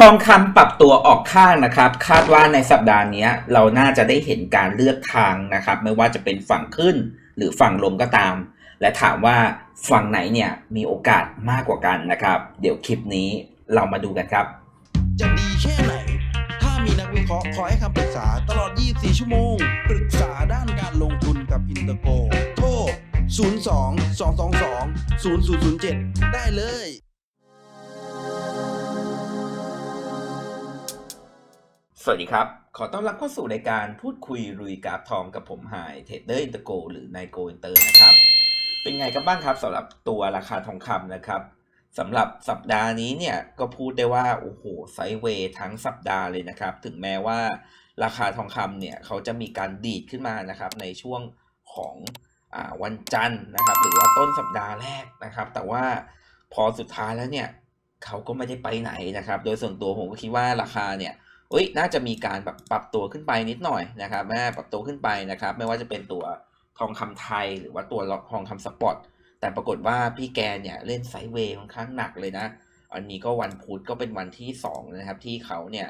ทองคำปรับตัวออกข้างนะครับ คาดว่าในสัปดาห์นี้เราน่าจะได้เห็นการเลือกทางนะครับ ไม่ว่าจะเป็นฝั่งขึ้นหรือฝั่งลงก็ตาม และถามว่าฝั่งไหนเนี่ยมีโอกาสมากกว่ากันนะครับ เดี๋ยวคลิปนี้เรามาดูกันครับ จะดีแค่ไหน ถ้ามีนักวิเคราะห์คอยให้คำปรึกษาตลอด 24 ชั่วโมง ปรึกษาด้านการลงทุนกับอินเตอร์โกโทร 02 222 0007 ได้เลย สวัสดีครับ ขอต้อนรับเข้าสู่รายการพูดคุยรุยกราฟทองกับผมหายเทรดเดอร์อินเตอร์โกหรือนายโกอินเตอร์นะครับ เป็นไงกันบ้างครับสำหรับตัวราคาทองคำนะครับสำหรับสัปดาห์นี้เนี่ยก็พูดได้ว่าโอ้โหไซเวย์ทั้งสัปดาห์เลยนะครับ ถึงแม้ว่าราคาทองคำเนี่ยเขาจะมีการดีดขึ้นมานะครับในช่วงของอวันจันทร์นะครับ หรือว่าต้นสัปดาห์แรกนะครับ แต่ว่าพอสุดท้ายแล้วเนี่ยเขาก็ไม่ได้ไปไหนนะครับ โดยส่วนตัวผมก็คิดว่าราคาเนี่ย อ้ยน่าจะมีการแบบปรับตัวขึ้นไปนิดหน่อยนะครับแม่ปรับตัวขึ้นไปนะครับ ไม่ว่าจะเป็นตัวทองคำไทยหรือว่าตัวทองคำสปอตแต่ปรากฏว่าพี่แกเนี่ยเล่นไซเวย์ค่อนข้างหนักเลยนะ อันนี้ก็วันพุธก็เป็นวันที่2นะครับที่เขาเนี่ย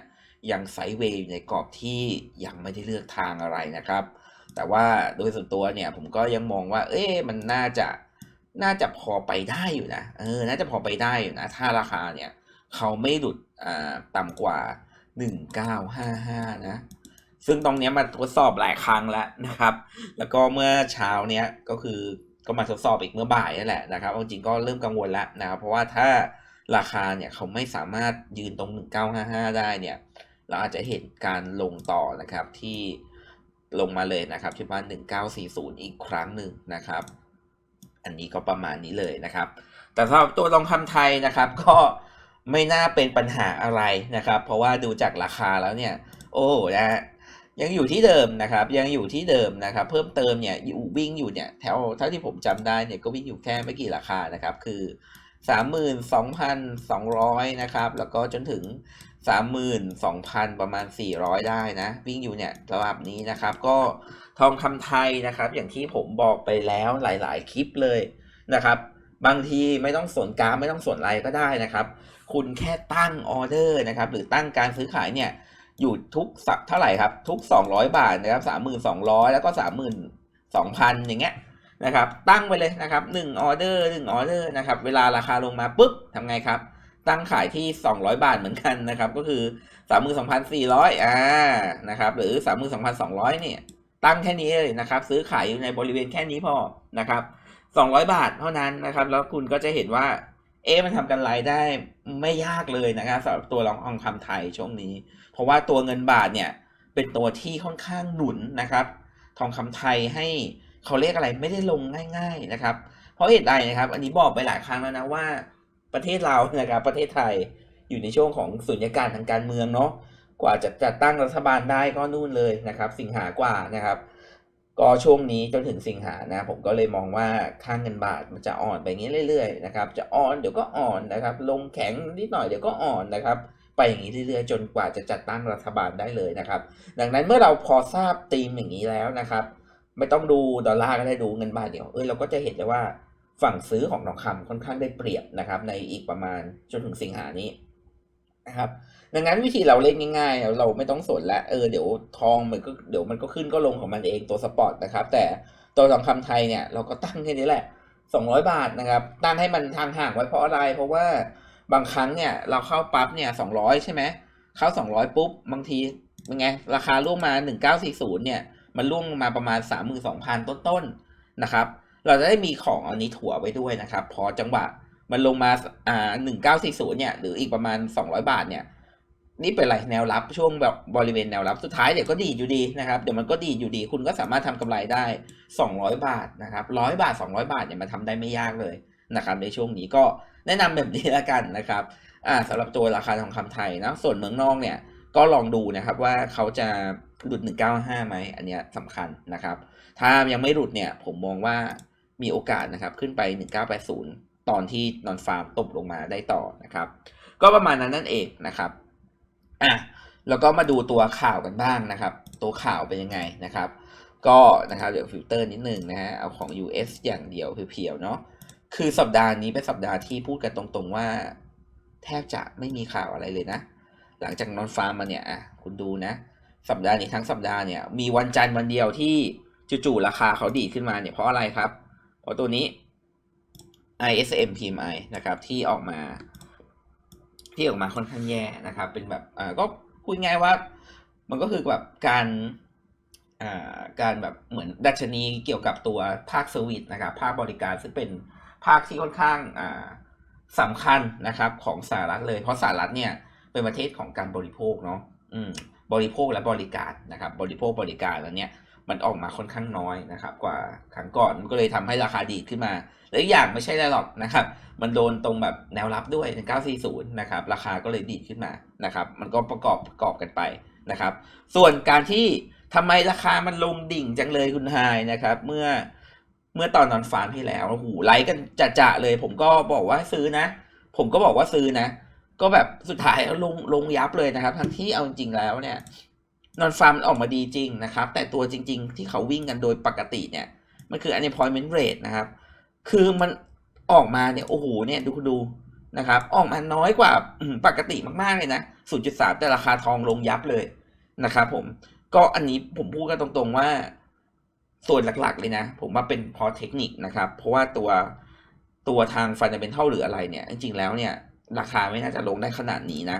ยังไซเวย์อยู่ในกรอบที่ยังไม่ได้เลือกทางอะไรนะครับ แต่ว่าโดยส่วนตัวเนี่ยผมก็ยังมองว่า เอ๊ะมันน่าจะน่าจะพอไปได้อยู่นะเออน่าจะพอไปได้อยู่นะถ้าราคาเนี่ยเขาไม่หลุดอ่าต่ำกว่า 1955นะ ซึ่งตรงนี้มาทดสอบหลายครั้งแล้วนะครับ แล้วก็เมื่อเช้าเนี้ยก็คือก็มาทดสอบอีกเมื่อบ่ายนั่นแหละนะครับจริงก็เริ่มกังวลแล้วนะครับเพราะว่าถ้าราคาเนี่ยเขาไม่สามารถยืนตรง 1955 ได้เนี่ย เราอาจจะเห็นการลงต่อนะครับที่ลงมาเลยนะครับที่ว่า1940 อีกครั้งหนึ่งนะครับ อันนี้ก็ประมาณนี้เลยนะครับ แต่สำหรับตัวทองคำไทยนะครับก็ ไม่น่าเป็นปัญหาอะไรนะครับ เพราะว่าดูจากราคาแล้วเนี่ย โอ้นะยังอยู่ที่เดิมนะครับ ยังอยู่ที่เดิมนะครับ เพิ่มเติมเนี่ยอยู่วิ่งอยู่เนี่ยแถวเท่าที่ผมจำได้เนี่ยก็วิ่งอยู่แค่ไม่กี่ราคานะครับ คือ 32,200 นะครับ แล้วก็จนถึง 32,000 ประมาณ 400 ได้นะ วิ่งอยู่เนี่ยระดับนี้นะครับ ก็ทองคำไทยนะครับ อย่างที่ผมบอกไปแล้วหลาย ๆ คลิปเลยนะครับ บางทีไม่ต้องสนกราฟไม่ต้องสนอะไรก็ได้นะครับ คุณแค่ตั้งออเดอร์นะครับ หรือตั้งการซื้อขายเนี่ยอยู่ทุกสักเท่าไหร่ครับ ทุก 200 บาทนะครับ3,200 แล้วก็ 32,000 อย่างเงี้ยนะครับ ตั้งไปเลยนะครับ1ออเดอร์1ออเดอร์นะครับ เวลาราคาลงมาปุ๊บทำไงครับ ตั้งขายที่ 200 บาทเหมือนกันนะครับ ก็คือ 32,400อ่านะครับ หรือ 32,200เนี่ยตั้งแค่นี้เลยนะครับ ซื้อขายอยู่ในบริเวณแค่นี้พอนะครับ200 บาทเท่านั้นนะครับ แล้วคุณก็จะเห็นว่า เอ๊ะมันทำกันรได้ไม่ยากเลยนะครับสำหรับตัวรองทองคำไทยช่วงนี้ เพราะว่าตัวเงินบาทเนี่ยเป็นตัวที่ค่อนข้างหนุนนะครับ ทองคำไทยให้เขาเรียกอะไรไม่ได้ลงง่าย ๆนะครับ เพราะเหตุใดนะครับ อันนี้บอกไปหลายครั้งแล้วนะว่า ประเทศเรานะครับประเทศไทยอยู่ในช่วงของสุญญากาศทางการเมืองเนาะกว่าจะจัดตั้งรัฐบาลได้ก็นู่นเลยนะครับ สิงหากว่านะครับ ก็ช่วงนี้จนถึงสิงหานะผมก็เลยมองว่าค่างเงินบาทมันจะอ่อนไปงี้เรื่อยๆนะครับจะอ่อนเดี๋ยวก็อ่อนนะครับ ลงแข็งนิดหน่อยเดี๋ยวก็อ่อนนะครับไปอย่างนี้เรื่อยๆ จนกว่าจะจัดตั้งรัฐบาลได้เลยนะครับ ดังนั้นเมื่อเราพอทราบธีมอย่างนี้แล้วนะครับ ไม่ต้องดูดอลลาร์ก็ได้ดูเงินบาทเดี๋ยวเออเราก็จะเห็นเลยว่าฝั่งซื้อของทองคำค่อนข้างได้เปรียบนะครับ ในอีกประมาณจนถึงสิงหานี้นะครับดังนั้นวิธีเราเล่นง่ายๆ เราไม่ต้องสนละเออเดี๋ยวทองมันก็เดี๋ยวมันก็ขึ้นก็ลงของมันเองตัวสปอร์ตนะครับ แต่ตัวทองคำไทยเนี่ยเราก็ตั้งแค่นี้แหละ 200 บาทนะครับ ตั้งให้มันทางห่างไว้เพราะอะไร เพราะว่าบางครั้งเนี่ยเราเข้าปั๊บเนี่ย200 ใช่ไหมเข้า 200 ปุ๊บบางทีเป็นไงราคาล่วงมา 1940 เนี่ย มันล่วงมาประมาณ 32,000 ต้นๆนะครับ เราจะได้มีของอันนี้ถั่วไว้ด้วยนะครับ พอจังหวะมันลงมาอ่า1940 เนี่ย หรืออีกประมาณ 200 บาทเนี่ย นี่เป็นไรแนวรับช่วงแบบบริเวณแนวรับสุดท้ายเดี๋ยวก็ดีอยู่ดีนะครับเดี๋ยวมันก็ดีอยู่ดี คุณก็สามารถทำกำไรได้ 200 บาทนะครับ100บาท 200 บาทเนี่ยมันทำได้ไม่ยากเลยนะครับในช่วงนี้ก็แนะนำแบบนี้แล้วกันนะครับอ่าสำหรับตัวราคาทองคำไทยนะส่วนเมืองนอกเนี่ยก็ลองดูนะครับว่าเขาจะหลุด 195ไหมอันเนี้ยสำคัญนะครับ ถ้ายังไม่หลุดเนี่ยผมมองว่ามีโอกาสนะครับขึ้นไป 1980 ตอนที่นอนฟาร์มตบลงมาได้ต่อนะครับ ก็ประมาณนั้นนั่นเองนะครับ อะแล้วก็มาดูตัวข่าวกันบ้างนะครับ ตัวข่าวเป็นยังไงนะครับ ก็นะครับเดี๋ยวฟิลเตอร์นิดนึงนะฮะเอาของ US อย่างเดียวเพียวๆเนาะคือสัปดาห์นี้เป็นสัปดาห์ที่พูดกันตรงๆว่า แทบจะไม่มีข่าวอะไรเลยนะ หลังจากนอนฟาร์มมาเนี่ยอะคุณดูนะ สัปดาห์นี้ทั้งสัปดาห์เนี่ยมีวันจันทร์วันเดียวที่จู่ๆราคาเขาดีขึ้นมาเนี่ยเพราะอะไรครับ เพราะตัวนี้ ISM PMI นะครับที่ออกมา ที่ออกมาค่อนข้างแย่นะครับ เป็นแบบอ่าก็พูดง่ายว่า มันก็คือแบบการอ่าการแบบเหมือนดัชนีเกี่ยวกับตัวภาคเซอร์วิสนะครับ ภาคบริการซึ่งเป็นภาคที่ค่อนข้างอ่าสำคัญนะครับของสหรัฐเลย เพราะสหรัฐเนี่ยเป็นประเทศของการบริโภคเนาะอืมบริโภคและบริการนะครับ บริโภคบริการแล้วเนี่ย มันออกมาค่อนข้างน้อยนะครับ กว่าครั้งก่อนมันก็เลยทำให้ราคาดีดขึ้นมาและอีกอย่างไม่ใช่อะไรหรอกนะครับ มันโดนตรงแบบแนวรับด้วย1940นะครับราคาก็เลยดีดขึ้นมานะครับ มันก็ประกอบประกอบกันไปนะครับ ส่วนการที่ทำไมราคามันลงดิ่งจังเลยคุณไฮายนะครับ เมื่อเมื่อตอนนอนฟาร์มที่แล้วโอ้โหไลค์กันจะๆเลย ผมก็บอกว่าซื้อนะ ผมก็บอกว่าซื้อนะ ก็แบบสุดท้ายลงลงยับเลยนะครับ ทั้งที่เอาจริงแล้วเนี่ย นอนฟาร์มออกมาดีจริงนะครับ แต่ตัวจริง ๆ ที่เขาวิ่งกันโดยปกติเนี่ยมันคือ unemployment rate นะครับ คือมันออกมาเนี่ยโอ้โหเนี่ยดูดูนะครับ ออกมาน้อยกว่าปกติมากๆเลยนะ 0.3 แต่ราคาทองลงยับเลยนะครับผมก็อันนี้ผมพูดกันตรงๆว่าส่วนหลักๆเลยนะ ผมว่าเป็นเพราะเทคนิคนะครับ เพราะว่าตัวตัวทางฟันเดเมนทัลหรืออะไรเนี่ย จริงๆแล้วเนี่ย ราคาไม่น่าจะลงได้ขนาดนี้นะ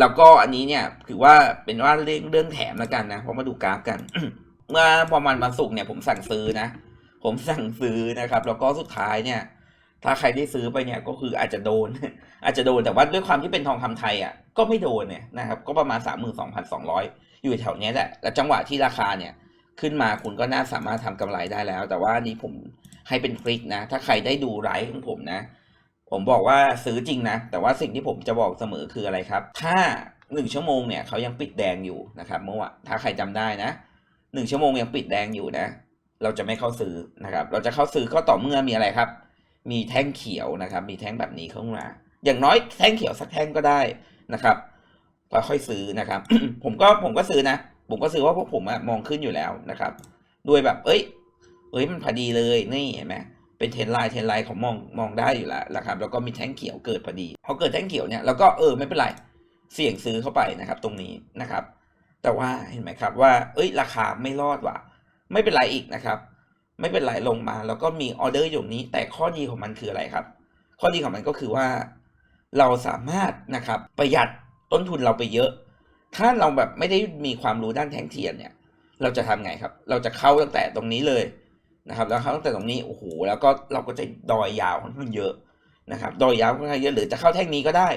แล้วก็อันนี้เนี่ยถือว่าเป็นว่าเรื่องเรื่องแถมแล้วกันนะเพราะมาดูกราฟกัน เมื่อประมาณวันศุกร์เนี่ยผมสั่งซื้อนะ ผมสั่งซื้อนะครับ แล้วก็สุดท้ายเนี่ย ถ้าใครได้ซื้อไปเนี่ยก็คืออาจจะโดน อาจจะโดนแต่ว่าด้วยความที่เป็นทองคำไทยอะก็ไม่โดนเนี่ยนะครับ ก็ประมาณสามหมื่นสองพันสองร้อยอยู่แถวเนี้ยแหละแล้วจังหวะที่ราคาเนี่ยขึ้นมาคุณก็น่าสามารถทำกำไรได้แล้ว แต่ว่านนี้ผมให้เป็นทริคนะ ถ้าใครได้ดูไลฟ์ของผมนะ ผมบอกว่าซื้อจริงนะ แต่ว่าสิ่งที่ผมจะบอกเสมอคืออะไรครับ ถ้าหนึ่งชั่วโมงเนี่ยเขายังปิดแดงอยู่นะครับเมื่อวานถ้าใครจำได้นะหนึ่งชั่วโมงยังปิดแดงอยู่นะ เราจะไม่เข้าซื้อนะครับ เราจะเข้าซื้อก็ต่อเมื่อมีอะไรครับ มีแท่งเขียวนะครับ มีแท่งแบบนี้เข้ามา อย่างน้อยแท่งเขียวสักแท่งก็ได้นะครับก็ค่อยซื้อนะครับ ผมก็ผมก็ซื้อนะ ผมก็ซื้อว่าพวกผมอะมองขึ้นอยู่แล้วนะครับ ด้วยแบบ เอ้ย เอ้ยมันพอดีเลยนี่เห็นไหม เป็นเทนไลน์เทนไลน์ของมองมองได้อยู่แล้วนะครับ แล้วก็มีแท่งเขียวเกิดพอดีพอเกิดแท่งเขียวเนี่ยเราก็เออไม่เป็นไรเสี่ยงซื้อเข้าไปนะครับ ตรงนี้นะครับ แต่ว่าเห็นไหมครับว่า เอ้ย ราคาไม่รอดว่ะ ไม่เป็นไรอีกนะครับ ไม่เป็นไรลงมา แล้วก็มีออเดอร์อยู่นี้ แต่ข้อดีของมันคืออะไรครับ ข้อดีของมันก็คือว่า เราสามารถนะครับประหยัดต้นทุนเราไปเยอะ ถ้าเราแบบไม่ได้มีความรู้ด้านแท่งเทียนเนี่ย เราจะทำไงครับ เราจะเข้าตั้งแต่ตรงนี้เลย นะครับแล้วเข้าตั้งแต่ตรงนี้โอ้โหแล้วก็เราก็จะดอยยาวค่อนข้างเยอะนะครับ ดอยยาวค่อนข้างเยอะหรือจะเข้าแท่งนี้ก็ได้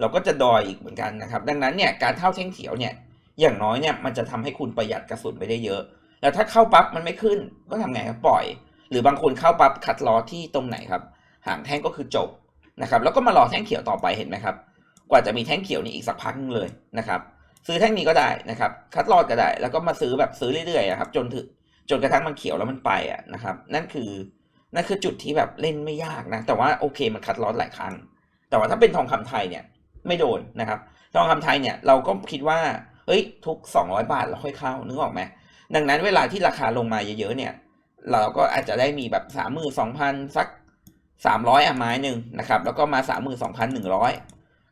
เราก็จะดอยอีกเหมือนกันนะครับ ดังนั้นเนี่ยการเข้าแท่งเขียวเนี่ยอย่างน้อยเนี่ยมันจะทำให้คุณประหยัดกระสุนไปได้เยอะ แล้วถ้าเข้าปั๊บมันไม่ขึ้นก็ทำไงครับปล่อย หรือบางคนเข้าปั๊บคัดล้อที่ตรงไหนครับ หางแท่งก็คือจบนะครับ แล้วก็มารอแท่งเขียวต่อไปเห็นไหมครับ กว่าจะมีแท่งเขียวนี่อีกสักพักนึงเลยนะครับ ซื้อแท่งนี้ก็ได้นะครับ คัดลอดก็ได้ แล้วก็มาซื้อแบบซื้อเรื่อยๆครับจนถึง จนกระทั่งมันเขียวแล้วมันไปอะนะครับ นั่นคือนั่นคือจุดที่แบบเล่นไม่ยากนะ แต่ว่าโอเคมันคัดลอดหลายครั้งแต่ว่าถ้าเป็นทองคำไทยเนี่ยไม่โดนนะครับ ทองคำไทยเนี่ยเราก็คิดว่าเฮ้ยทุก 200 บาทเราค่อยเข้านึกออกไหมดังนั้นเวลาที่ราคาลงมาเยอะๆเนี่ย เราก็อาจจะได้มีแบบสามหมื่นสองพันสักสามร้อยอะไม้หนึ่งนะครับ แล้วก็มาสามหมื่นสองพันหนึ่งร้อย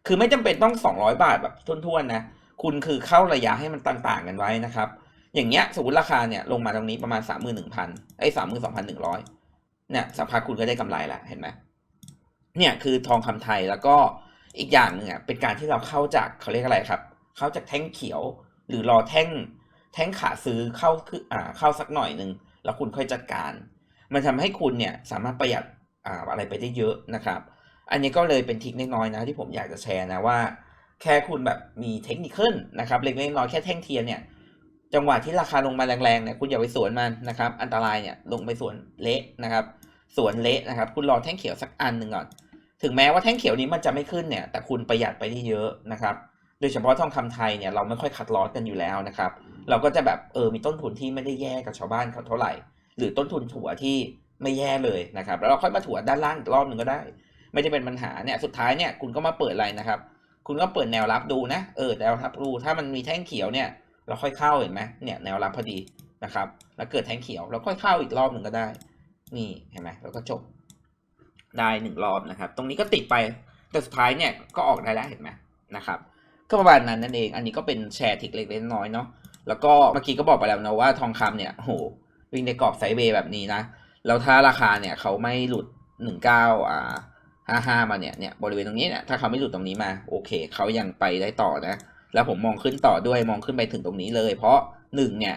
คือไม่จำเป็นต้องสองร้อยบาทแบบทุ่นๆนะ คุณคือเข้าระยะให้มันต่างๆกันไว้นะครับ อย่างเงี้ยสมมติราคาเนี่ยลงมาตรงนี้ประมาณสามหมื่นหนึ่งพันไอ้สามหมื่นสองพันหนึ่งร้อยเนี่ยสักพักคุณก็ได้กำไรละเห็นไหมเนี่ยคือทองคำไทยแล้วก็อีกอย่างหนึ่งอะเป็นการที่เราเข้าจากเขาเรียกอะไรครับ เข้าจากแท่งเขียว หรือรอแท่งแท่งขาซื้อเข้าคืออ่าเข้าสักหน่อยหนึ่งแล้วคุณค่อยจัดการ มันทำให้คุณเนี่ยสามารถประหยัดอ่าอะไรไปได้เยอะนะครับ อันนี้ก็เลยเป็นทิคน้อยๆนะที่ผมอยากจะแชร์นะว่า แค่คุณแบบมีเทคนิคขึ้นนะครับเล็กๆน้อยแค่แท่งเทียนเนี่ย จังหวะที่ราคาลงมาแรงๆเนี่ยคุณอย่าไปสวนมันนะครับ อันตรายเนี่ยลงไปสวนเละนะครับ สวนเละนะครับ คุณรอแท่งเขียวสักอันหนึ่งก่อน ถึงแม้ว่าแท่งเขียวนี้มันจะไม่ขึ้นเนี่ย แต่คุณประหยัดไปได้เยอะนะครับ โดยเฉพาะทองคำไทยเนี่ยเราไม่ค่อยคัดลอสกันอยู่แล้วนะครับ เราก็จะแบบเออมีต้นทุนที่ไม่ได้แย่กับชาวบ้านเขาเท่าไหร่ หรือต้นทุนถั่วที่ไม่แย่เลยนะครับ แล้วเราค่อยมาถั่วด้านล่างอีกรอบหนึ่งก็ได้ ไม่ได้เป็นปัญหาเนี่ย สุดท้ายเนี่ยคุณก็มาเปิดอะไรนะครับ คุณก็เปิดแนวรับดูนะ เออแนวรับดูถ้ามันมีแท่งเขียวเนี่ย เราค่อยเข้าเห็นไหมเนี่ยแนวรับพอดีนะครับ แล้วเกิดแท่งเขียวเราค่อยเข้าอีกรอบหนึ่งก็ได้ นี่เห็นไหมแล้วก็จบได้หนึ่งรอบนะครับ ตรงนี้ก็ติดไปแต่สุดท้ายเนี่ยก็ออกได้แล้วเห็นไหมนะครับ ก็ประมาณนั้นนั่นเอง อันนี้ก็เป็นแชร์ทิกเล็กๆน้อยเนาะแล้วก็เมื่อกี้ก็บอกไปแล้วนะว่าทองคำเนี่ยโหวิ่งในกรอบไซด์เวย์แบบนี้นะแล้วถ้าราคาเนี่ยเขาไม่หลุดหนึ่งเก้าอ่าห้าห้ามาเนี่ยเนี่ยบริเวณตรงนี้เนี่ยถ้าเขาไม่หลุดตรงนี้มาโอเคเขายังไปได้ต่อนะ แล้วผมมองขึ้นต่อด้วยมองขึ้นไปถึงตรงนี้เลย เพราะหนึ่งเนี่ย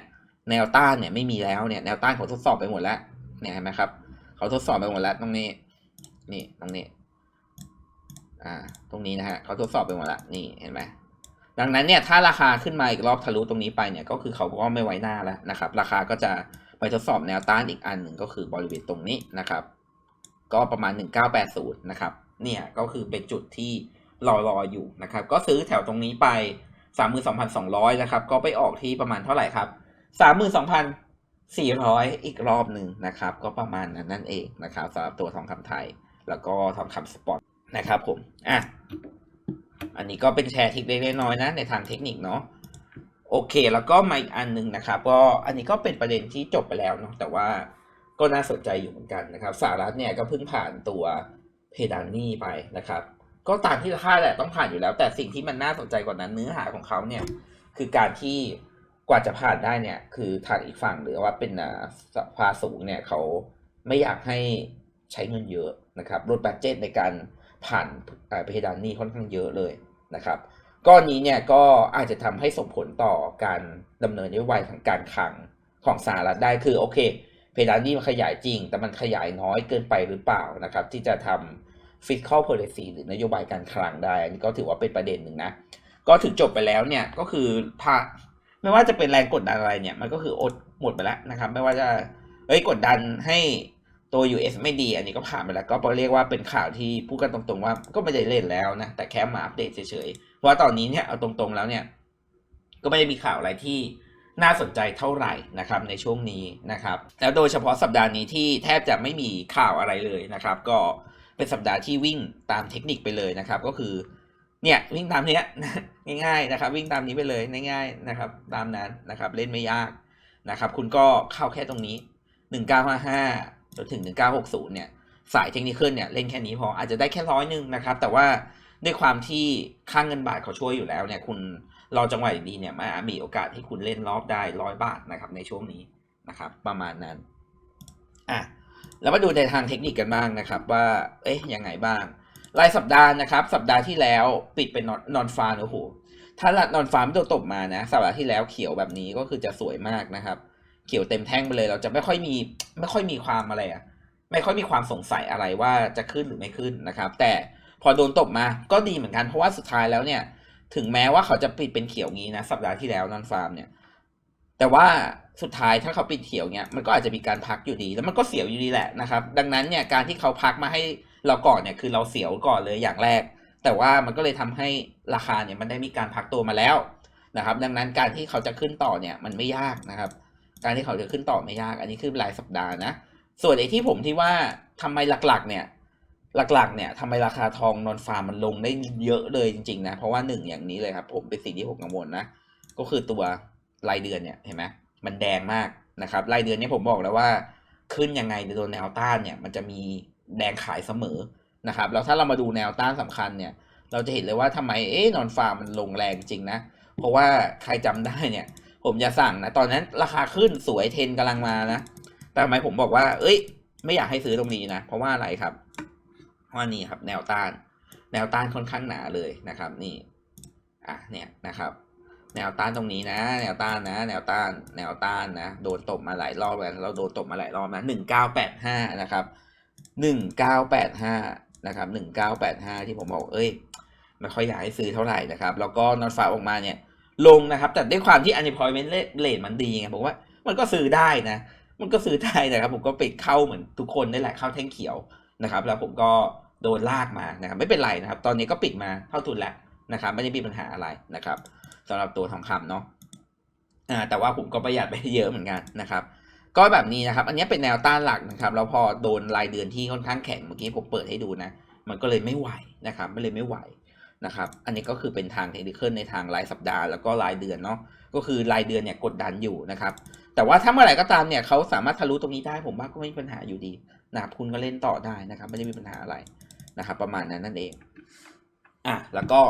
แนวต้านเนี่ยไม่มีแล้วเนี่ยแนวต้านเขาทดสอบไปหมดแล้วเนี่ยเห็นไหมครับเขาทดสอบไปหมดแล้วตรงนี้นี่ตรงนี้อ่าตรงนี้นะฮะเขาทดสอบไปหมดแล้วนี่เห็นไหมดังนั้นเนี่ยถ้าราคาขึ้นมาอีกรอบทะลุตรงนี้ไปเนี่ยก็คือเขาก็ไม่ไว้หน้าแล้วนะครับ ราคาก็จะไปทดสอบแนวต้านอีกอันหนึ่งก็คือบริเวณตรงนี้นะครับ ก็ประมาณ 1980 นะครับ เนี่ยก็คือเป็นจุดที่รอรออยู่นะครับ ก็ซื้อแถวตรงนี้ไป 32,200นะครับ ก็ไปออกที่ประมาณเท่าไหร่ครับ32,400อีกรอบหนึ่งนะครับ ก็ประมาณนั้นนั่นเองนะครับสำหรับตัวทองคำไทย แล้วก็ทองคำสปอร์ตนะครับผมอะอันนี้ก็เป็นแชร์ทริคเล็กๆน้อยนะในทางเทคนิคเนาะโอเค แล้วก็มาอีกอันหนึ่งนะครับก็อันนี้ก็เป็นประเด็นที่จบไปแล้วเนาะแต่ว่าก็น่าสนใจอยู่เหมือนกันนะครับสหรัฐเนี่ยก็เพิ่งผ่านตัวเพดานหนี้ไปนะครับ ก็ตามที่คาดแหละต้องผ่านอยู่แล้ว แต่สิ่งที่มันน่าสนใจกว่านั้นเนื้อหาของเขาเนี่ย คือการที่กว่าจะผ่านได้เนี่ย คือทางอีกฝั่งหรือว่าเป็นอ่าสภาสูงเนี่ยเขาไม่อยากให้ใช้เงินเยอะนะครับลดบัตเจตในการผ่านอ่าเพดานนี้ค่อนข้างเยอะเลยนะครับก้อนนี้เนี่ยก็อาจจะทำให้ส่งผลต่อการดำเนินนโยบายทางการคลังของสหรัฐได้คือโอเค เพดานนี้มันขยายจริง แต่มันขยายน้อยเกินไปหรือเปล่านะครับ ที่จะทำ fiscal policy หรือนโยบายการคลังได้ อันนี้ก็ถือว่าเป็นประเด็นหนึ่งนะ ก็ถึงจบไปแล้วเนี่ยก็คือพาไม่ว่าจะเป็นแรงกดดันอะไรเนี่ย มันก็คืออดหมดไปแล้วนะครับ ไม่ว่าจะเอ้ยกดดันให้ตัว US ไม่ดี อันนี้ก็ผ่านไปแล้ว ก็เรียกว่าเป็นข่าวที่พูดกันตรงๆว่าก็ไม่ได้เล่นแล้วนะ แต่แค่มาอัปเดตเฉยๆ เพราะตอนนี้เนี่ยเอาตรงๆแล้วเนี่ย ก็ไม่ได้มีข่าวอะไรที่น่าสนใจเท่าไหร่นะครับในช่วงนี้นะครับ แล้วโดยเฉพาะสัปดาห์นี้ที่แทบจะไม่มีข่าวอะไรเลยนะครับ ก็ เป็นสัปดาห์ที่วิ่งตามเทคนิคไปเลยนะครับ ก็คือ เนี่ยวิ่งตามเนี้ยง่ายๆนะครับ วิ่งตามนี้ไปเลยง่ายๆนะครับ ตามนั้นนะครับ เล่นไม่ยากนะครับ คุณก็เข้าแค่ตรงนี้ 1955จนถึง 1960 เนี่ย สายเทคนิคเนี่ยเล่นแค่นี้พออาจจะได้แค่ร้อยหนึ่งนะครับ แต่ว่าด้วยความที่ค่างเงินบาทเขาช่วยอยู่แล้วเนี่ย คุณรอจังหวะดีเนี่ยมามีโอกาสให้คุณเล่นรอบได้ร้อยบาทนะครับ ในช่วงนี้นะครับ ประมาณนั้นอะ แล้วมาดูในทางเทคนิคกันบ้างนะครับว่า เอ๊ะยังไงบ้าง รายสัปดาห์นะครับ สัปดาห์ที่แล้วปิดเป็นนอนฟาร์มโอ้โหถ้าหลัดนอนฟาร์มตัวตบมานะ สัปดาห์ที่แล้วเขียวแบบนี้ก็คือจะสวยมากนะครับ เขียวเต็มแท่งไปเลย เราจะไม่ค่อยมีไม่ค่อยมีความอะไรอะไม่ค่อยมีความสงสัยอะไรว่าจะขึ้นหรือไม่ขึ้นนะครับ แต่พอโดนตบมาก็ดีเหมือนกันเพราะว่าสุดท้ายแล้วเนี่ย ถึงแม้ว่าเขาจะปิดเป็นเขียวงี้นะสัปดาห์ที่แล้วนอนฟาร์มเนี่ย แต่ว่าสุดท้ายถ้าเขาปิดเขียวเนี่ยมันก็อาจจะมีการพักอยู่ดี แล้วมันก็เสียวอยู่ดีแหละนะครับ ดังนั้นเนี่ยการที่เขาพักมาให้เราก่อนเนี่ยคือเราเสียวก่อนเลยอย่างแรก แต่ว่ามันก็เลยทำให้ราคาเนี่ยมันได้มีการพักตัวมาแล้วนะครับ ดังนั้นการที่เขาจะขึ้นต่อเนี่ยมันไม่ยากนะครับ การที่เขาจะขึ้นต่อไม่ยาก อันนี้คือรายสัปดาห์นะส่วนไอ้ที่ผมที่ว่าทำไมหลักๆ เนี่ย หลักๆ เนี่ยทำไมราคาทองนอนฟาร์มมันลงได้เยอะเลยจริงๆนะเพราะว่าหนึ่งอย่างนี้เลยครับ ผมเป็นสิ่งที่ผมกังวลนะก็คือตัว รายเดือนเนี่ยเห็นไหมมันแดงมากนะครับรายเดือนเนี้ผมบอกแล้วว่าขึ้นยังไงในตัวแนวต้านเนี่ยมันจะมีแดงขายเสมอนะครับแล้วถ้าเรามาดูแนวต้านสำคัญเนี่ย เราจะเห็นเลยว่าทำไมเอ๊นอนฟาร์มมันลงแรงจริงนะ เพราะว่าใครจำได้เนี่ย ผมจะสั่งนะ ตอนนั้นราคาขึ้นสวยเทนกำลังมานะ แต่ทำไมผมบอกว่า เอ้ย ไม่อยากให้ซื้อตรงนี้นะ เพราะว่าอะไรครับเพราะว่านี่ครับ แนวต้าน แนวต้านค่อนข้างหนาเลยนะครับ นี่ อะเนี่ยนะครับ แนวต้านตรงนี้นะ แนวต้านนะ แนวต้าน แนวต้านนะ โดนตบมาหลายรอบแล้วเราโดนตบมาหลายรอบนะหนึ่งเก้าแปดห้านะครับหนึ่งเก้าแปดห้านะครับหนึ่งเก้าแปดห้าที่ผมบอกเอ้ยไม่ค่อยอยากให้ซื้อเท่าไหร่นะครับ แล้วก็นอนฟ้าออกมาเนี่ย ลงนะครับ แต่ด้วยความที่ unemployment rate มันดีไงผมว่ามันก็ซื้อได้นะ มันก็ซื้อได้นะครับ ผมก็ไปเข้าเหมือนทุกคนนี่แหละเข้าแท่งเขียวนะครับ แล้วผมก็โดนลากมานะครับ ไม่เป็นไรนะครับ ตอนนี้ก็ปิดมาเท่าทุนแล้วนะครับ ไม่ได้มีปัญหาอะไรนะครับ สำหรับตัวทองคำเนาะอ่าแต่ว่าผมก็ประหยัดไปเยอะเหมือนกันนะครับ ก็แบบนี้นะครับ อันนี้เป็นแนวต้านหลักนะครับแล้วพอโดนรายเดือนที่ค่อนข้างแข็งเมื่อกี้ผมเปิดให้ดูนะ มันก็เลยไม่ไหวนะครับไม่เลยไม่ไหวนะครับ อันนี้ก็คือเป็นทางเทคนิคในทางรายสัปดาห์แล้วก็รายเดือนเนาะก็คือรายเดือนเนี่ยกดดันอยู่นะครับ แต่ว่าถ้าเมื่อไหร่ก็ตามเนี่ยเขาสามารถทะลุตรงนี้ได้ผมว่าก็ไม่มีปัญหาอยู่ดีนะครับคุณก็เล่นต่อได้นะครับ ไม่ได้มีปัญหาอะไรนะครับ ประมาณนั้นนั่นเองอะแล้วก็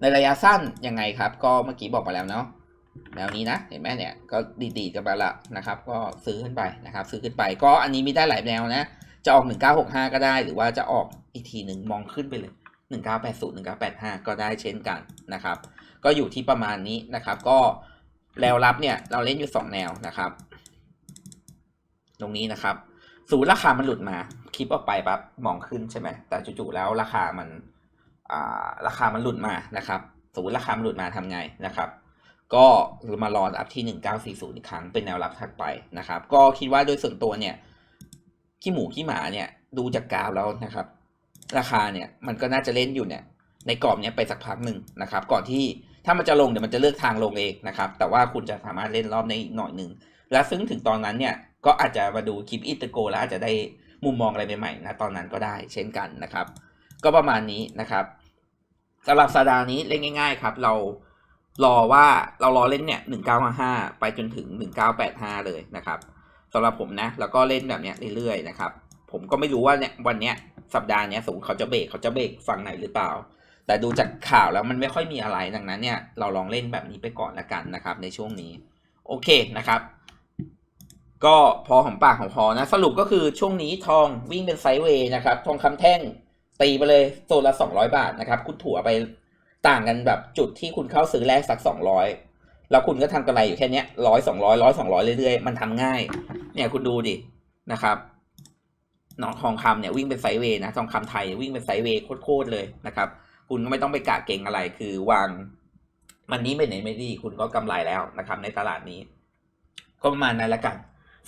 ในระยะสั้นยังไงครับ ก็เมื่อกี้บอกไปแล้วเนาะแนวนี้นะเห็นไหมเนี่ยก็ดีดๆกันไปละนะครับ ก็ซื้อขึ้นไปนะครับ ซื้อขึ้นไปก็อันนี้มีได้หลายแนวนะ จะออก 1965 ก็ได้ หรือว่าจะออกอีกทีหนึ่งมองขึ้นไปเลย 1980 1985 ก็ได้เช่นกันนะครับ ก็อยู่ที่ประมาณนี้นะครับ ก็แนวรับเนี่ยเราเล่นอยู่ 2 แนวนะครับ ตรงนี้นะครับ สูตรราคามันหลุดมาคลิปออกไปปั๊บมองขึ้นใช่ไหมแต่จู่ๆแล้วราคามัน ราคามันหลุดมานะครับ สมมติราคามันหลุดมาทำไงนะครับ ก็มารออัพที่ 1940 อีกครั้งเป็นแนวรับถัดไปนะครับ ก็คิดว่าโดยส่วนตัวเนี่ยขี้หมูขี้หมาเนี่ยดูจากกราฟแล้วนะครับ ราคาเนี่ยมันก็น่าจะเล่นอยู่เนี่ย ในกรอบเนี้ยไปสักพักหนึ่งนะครับ ก่อนที่ถ้ามันจะลงเดี๋ยวมันจะเลือกทางลงเองนะครับ แต่ว่าคุณจะสามารถเล่นรอบในอีกหน่อยหนึ่งและซึ่งถึงตอนนั้นเนี่ยก็อาจจะมาดูคลิปอิตโกแล้วอาจจะได้มุมมองอะไรใหม่ๆนะตอนนั้นก็ได้เช่นกันนะครับ ก็ประมาณนี้นะครับสำหรับสัปดาห์นี้เล่นง่าย ๆ ครับ เรารอว่าเรารอเล่นเนี่ย1955ไปจนถึง1985เลยนะครับสำหรับผมนะ แล้วก็เล่นแบบเนี้ยเรื่อยๆนะครับ ผมก็ไม่รู้ว่าเนี่ยวันเนี้ยสัปดาห์เนี้ยสมมติเขาจะเบรกเขาจะเบรกฝั่งไหนหรือเปล่า แต่ดูจากข่าวแล้วมันไม่ค่อยมีอะไรดังนั้นเนี่ยเราลองเล่นแบบนี้ไปก่อนละกันนะครับ ในช่วงนี้ โอเคนะครับ ก็พอหอมปากหอมคอนะ สรุปก็คือช่วงนี้ทองวิ่งเป็นไซด์เวย์นะครับ ทองคำแท่ง ตีไปเลยโซนละสองร้อยบาทนะครับ คุณถั่วไปต่างกันแบบจุดที่คุณเข้าซื้อแรกสักสองร้อยแล้วคุณก็ทำกำไรอยู่แค่เนี้ยร้อยสองร้อยร้อยสองร้อยเรื่อยๆ มันทำง่าย เนี่ยคุณดูดินะครับน้องทองคำเนี่ยวิ่งเป็นไซเวย์นะทองคำไทยวิ่งเป็นไซเวย์โคตรๆเลยนะครับ คุณก็ไม่ต้องไปกะเก่งอะไรคือวาง มันนี้ไปไหนไม่ดีคุณก็กำไรแล้วนะครับ ในตลาดนี้ ก็ประมาณนั้นละกัน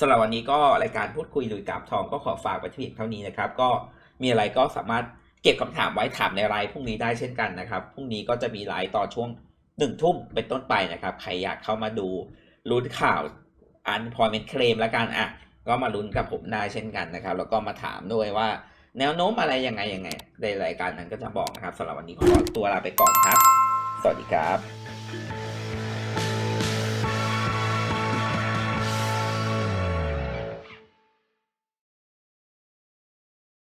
สำหรับวันนี้ก็รายการพูดคุยลุยกราบทองก็ขอฝากไว้เพียงเท่านี้นะครับ ก็ มีอะไรก็สามารถเก็บคำถามไว้ถามในไลน์พรุ่งนี้ได้เช่นกันนะครับ พรุ่งนี้ก็จะมีไลน์ตอนช่วงหนึ่งทุ่มเป็นต้นไปนะครับ ใครอยากเข้ามาดูลุ้นข่าวอันพอเป็นเคลมแล้วกันอะ ก็มาลุ้นกับผมได้เช่นกันนะครับ แล้วก็มาถามด้วยว่า แนวโน้มอะไรยังไงยังไงในรายการนั้นก็จะบอกนะครับสำหรับวันนี้ขอตัวลาไปก่อนครับ สวัสดีครับ